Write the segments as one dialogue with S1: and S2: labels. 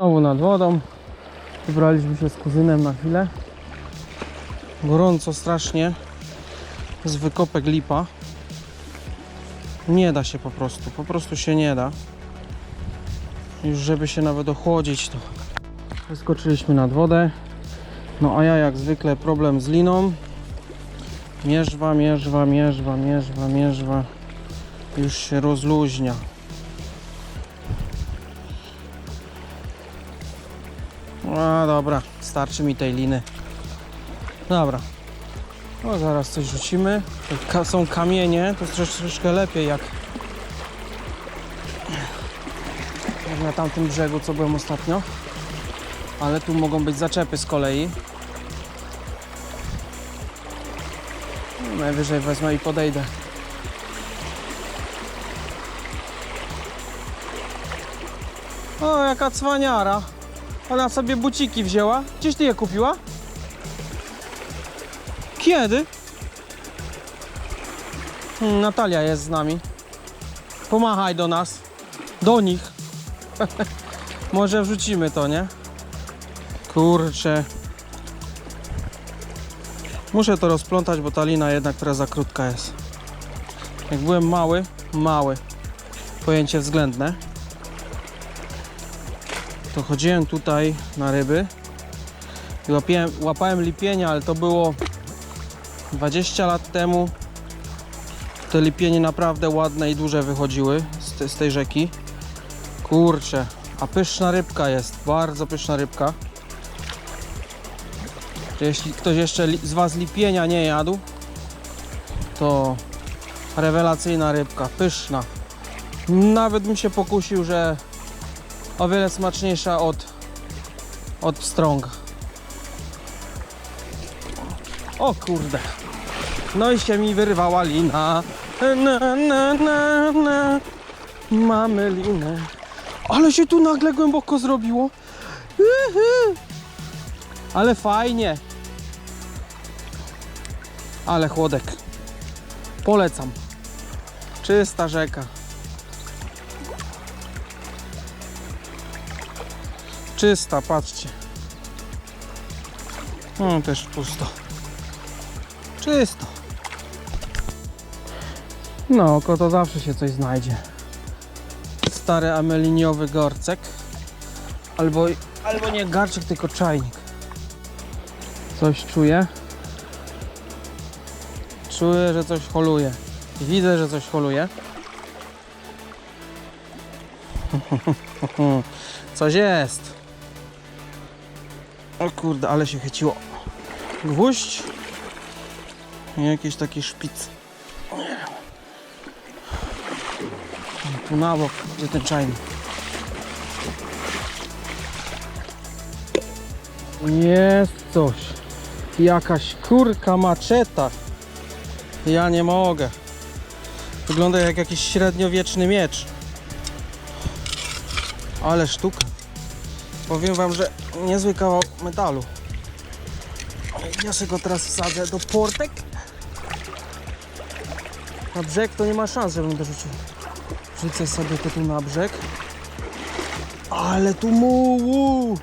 S1: Znowu nad wodą. Wybraliśmy się z kuzynem na chwilę. Gorąco strasznie. Z wykopek lipa. Nie da się po prostu. Po prostu się nie da. Już żeby się nawet ochłodzić to. Wyskoczyliśmy nad wodę. No a ja jak zwykle problem z liną. Mierzwa, mierzwa, mierzwa, mierzwa, mierzwa. Już się rozluźnia. A dobra, starczy mi tej liny. Dobra. No zaraz coś rzucimy. Ka- są kamienie, to jest troszeczkę lepiej jak jak na tamtym brzegu, co byłem ostatnio. Ale tu mogą być zaczepy z kolei. No, Najwyżej wezmę i podejdę. O, jaka cwaniara. Ona sobie buciki wzięła. Gdzieś ty je kupiła? Kiedy? Hmm, Natalia jest z nami. Pomachaj do nas. Do nich. Może wrzucimy to, nie? Kurczę. Muszę to rozplątać, bo ta lina jednak teraz za krótka jest. Jak byłem mały, mały, pojęcie względne, to chodziłem tutaj na ryby i łapiłem, łapałem lipienia, ale to było 20 lat temu. Te lipienie naprawdę ładne i duże wychodziły z, te, z tej rzeki. Kurczę, a pyszna rybka jest, bardzo pyszna rybka. Jeśli ktoś jeszcze z Was lipienia nie jadł, to rewelacyjna rybka, pyszna. Nawet bym się pokusił, że o wiele smaczniejsza od, od pstrąga. O kurde. No i się mi wyrwała lina. Na, na, na, na. Mamy linę. Ale się tu nagle głęboko zrobiło. Ale fajnie. Ale chłodek. Polecam. Czysta rzeka. Czysta, patrzcie. No też pusto. Czysto. No, oko to zawsze się coś znajdzie. Stary ameliniowy gorcek. Albo, albo nie garczek, tylko czajnik. Coś czuję. Czuję, że coś holuje. Widzę, że coś holuje. Coś jest. O kurde, ale się chyciło. Gwóźdź. I jakiś taki szpic. Tu na bok, gdzie ten czajnik. Jest coś. Jakaś kurka maczeta. Ja nie mogę. Wygląda jak jakiś średniowieczny miecz. Ale sztuka. Powiem wam, że niezły kawał metalu. Ja sobie go teraz wsadzę do portek. Na brzeg to nie ma szans, żebym dorzucił. Rzucę sobie to tu na brzeg. Ale tu mułu!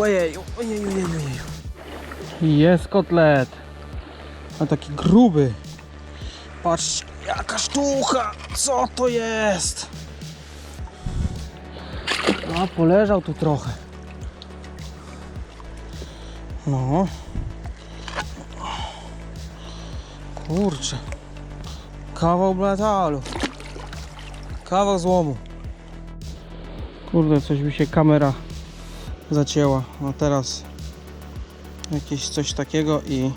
S1: Ojeju, ojeju, ojeju, ojeju. Jest kotlet. A taki gruby. Patrz, jaka sztucha! Co to jest? Poleżał tu trochę. No. Kurczę. Kawał metalu. Kawał złomu. Kurde, coś mi się kamera zacięła. No teraz jakieś coś takiego i...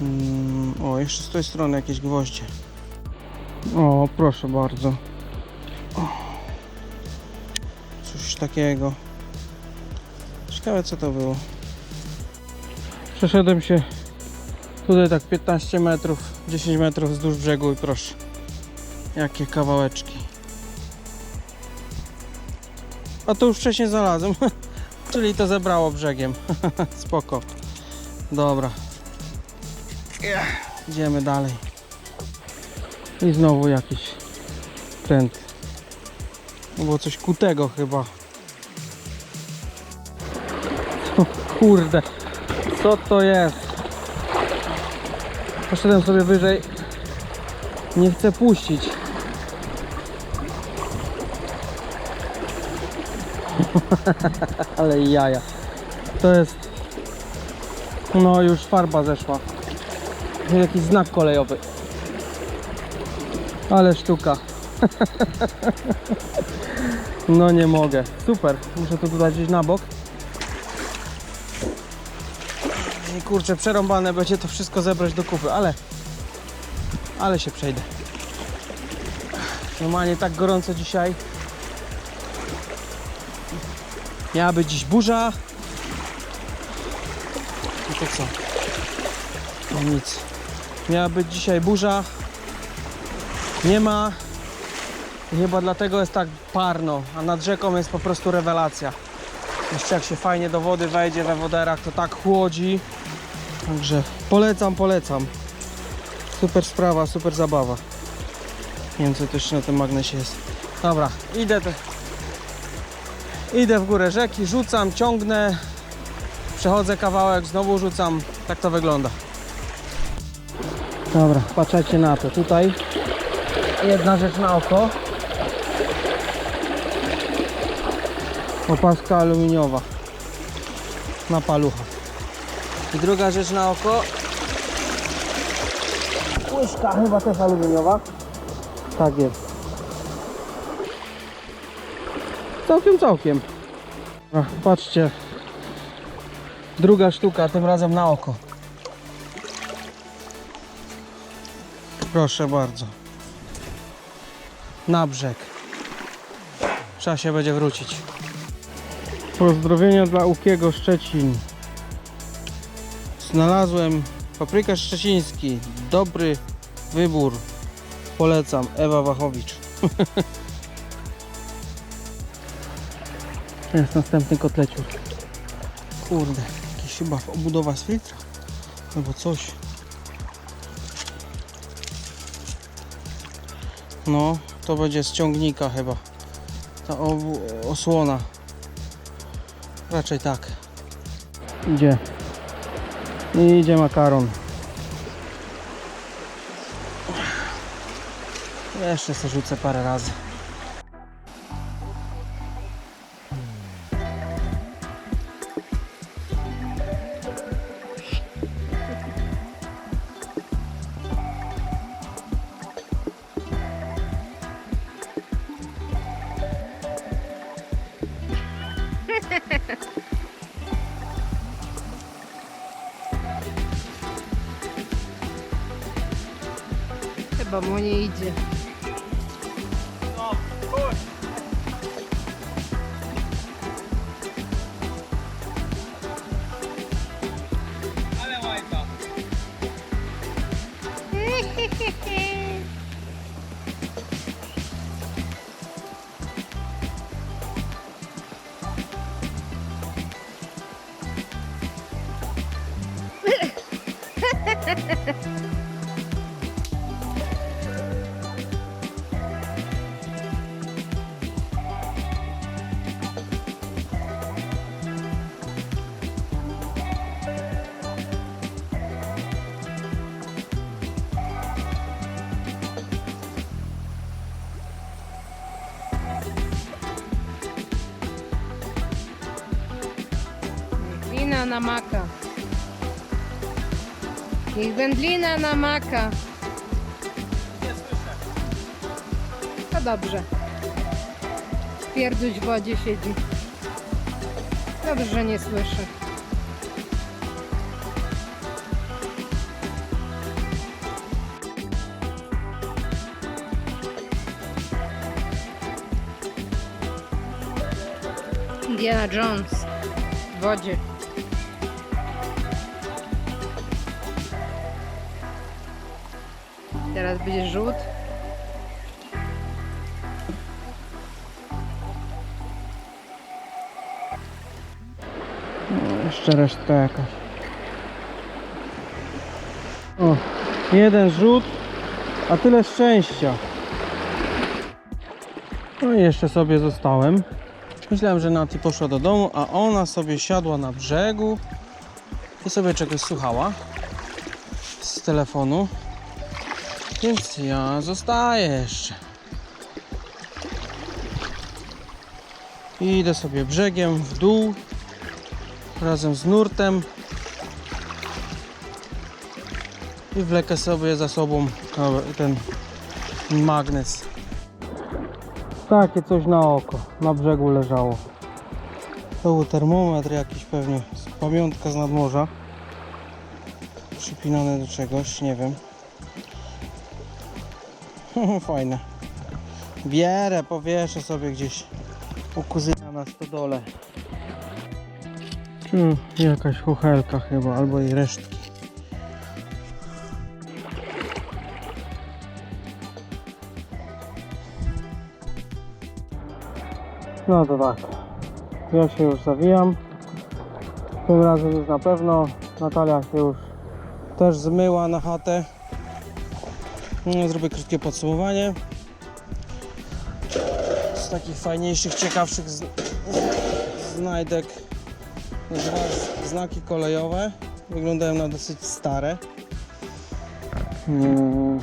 S1: Mm, o, jeszcze z tej strony jakieś gwoździe. O, proszę bardzo. Takiego. Ciekawe co to było. Przeszedłem się tutaj tak 15 metrów, 10 metrów wzdłuż brzegu i proszę. Jakie kawałeczki. A to już wcześniej znalazłem. Czyli to zebrało brzegiem. Spoko. Dobra. Idziemy dalej. I znowu jakiś pręt. Było coś kutego chyba. Kurde, co to jest? Poszedłem sobie wyżej. Nie chcę puścić. Ale jaja. To jest... No już farba zeszła. Jakiś znak kolejowy. Ale sztuka. No nie mogę. Super. Muszę to dodać gdzieś na bok. I kurczę, przerąbane będzie to wszystko zebrać do kupy, ale ale się przejdę. Normalnie tak gorąco dzisiaj. Miała być dziś burza. I to co? No nic. Miała być dzisiaj burza. Nie ma. I Chyba dlatego jest tak parno, a nad rzeką jest po prostu rewelacja. Jeszcze jak się fajnie do wody wejdzie we woderach, to tak chłodzi. Także polecam, polecam. Super sprawa, super zabawa. Nie wiem co to jeszcze na tym magnesie jest. Dobra, idę te... Idę w górę rzeki, rzucam, ciągnę, przechodzę kawałek, znowu rzucam. Tak to wygląda. Dobra, patrzcie na to. Tutaj jedna rzecz na oko. Opaska aluminiowa na palucha. I druga rzecz na oko. Łyżka chyba też aluminiowa. Tak jest. Całkiem, całkiem. A, patrzcie. Druga sztuka, tym razem na oko. Proszę bardzo. Na brzeg. Trzeba się będzie wrócić. Pozdrowienia dla Ukiego Szczecin. Znalazłem paprykarz szczeciński. Dobry wybór. Polecam. Ewa Wachowicz. Jest następny kotleciur. Kurde, jakiś chyba obudowa z filtra. Albo coś. No, to będzie z ciągnika chyba. Ta osłona. Raczej tak. Idzie. Idzie makaron. Jeszcze sobie rzucę parę razy.
S2: Chyba mu Wina na maka. Niech wędlina na maka. To dobrze. Pierduś w wodzie siedzi. Dobrze, że nie słyszę. Indiana Jones w wodzie. Teraz będzie rzut.
S1: No, jeszcze resztka jakaś. O, jeden rzut, a tyle szczęścia. No i jeszcze sobie zostałem. Myślałem, że Nati poszła do domu, a ona sobie siadła na brzegu i sobie czegoś słuchała z telefonu. Więc ja zostaję jeszcze. Idę sobie brzegiem w dół razem z nurtem i wlekę sobie za sobą ten magnes. Takie coś na oko, na brzegu leżało. To był termometr jakiś pewnie, pamiątka z nadmorza. Przypinane do czegoś, nie wiem. Fajne. Bierę, powieszę sobie gdzieś u kuzyna na stodole. Tu jakaś kuchelka chyba, albo jej resztki. No to tak. Ja się już zawijam. Tym razem już na pewno. Natalia się już też zmyła na chatę. No, zrobię krótkie podsumowanie. Z takich fajniejszych, ciekawszych z... znajdek. Znaki kolejowe. Wyglądają na dosyć stare. Mm.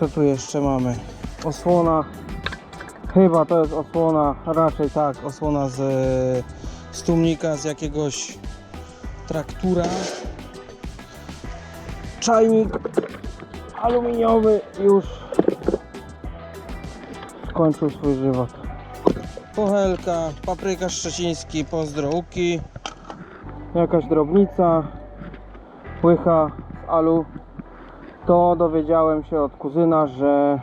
S1: Co tu jeszcze mamy? Osłona Chyba to jest osłona, raczej tak, osłona z, z tłumnika, z jakiegoś traktura. Czajnik aluminiowy już skończył swój żywot. Pochelka, papryka szczeciński, pozdrołki. Jakaś drobnica, łycha z alu. To dowiedziałem się od kuzyna, że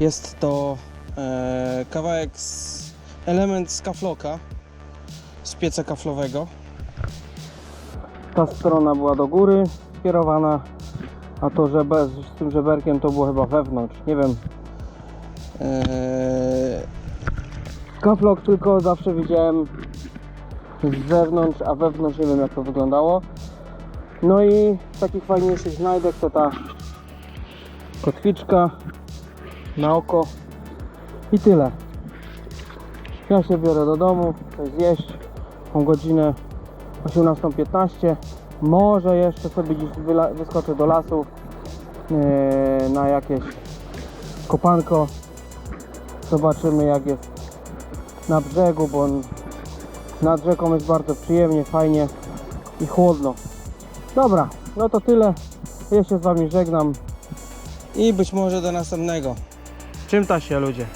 S1: jest to e, kawałek, z, element z kafloka, z pieca kaflowego. Ta strona była do góry skierowana, a to żebe, z tym żeberkiem to było chyba wewnątrz, nie wiem. E, kaflok tylko zawsze widziałem z zewnątrz, a wewnątrz nie wiem jak to wyglądało. No i takich fajniejszych znajdek to ta kotwiczka na oko i tyle. Ja się biorę do domu, coś zjeść. Mam godzinę 18.15. Może jeszcze sobie wyla- wyskoczę do lasu yy, na jakieś kopanko. Zobaczymy jak jest na brzegu, bo nad rzeką jest bardzo przyjemnie, fajnie i chłodno. Dobra, no to tyle. Ja się z Wami żegnam i być może do następnego. Czym ta się ludzie?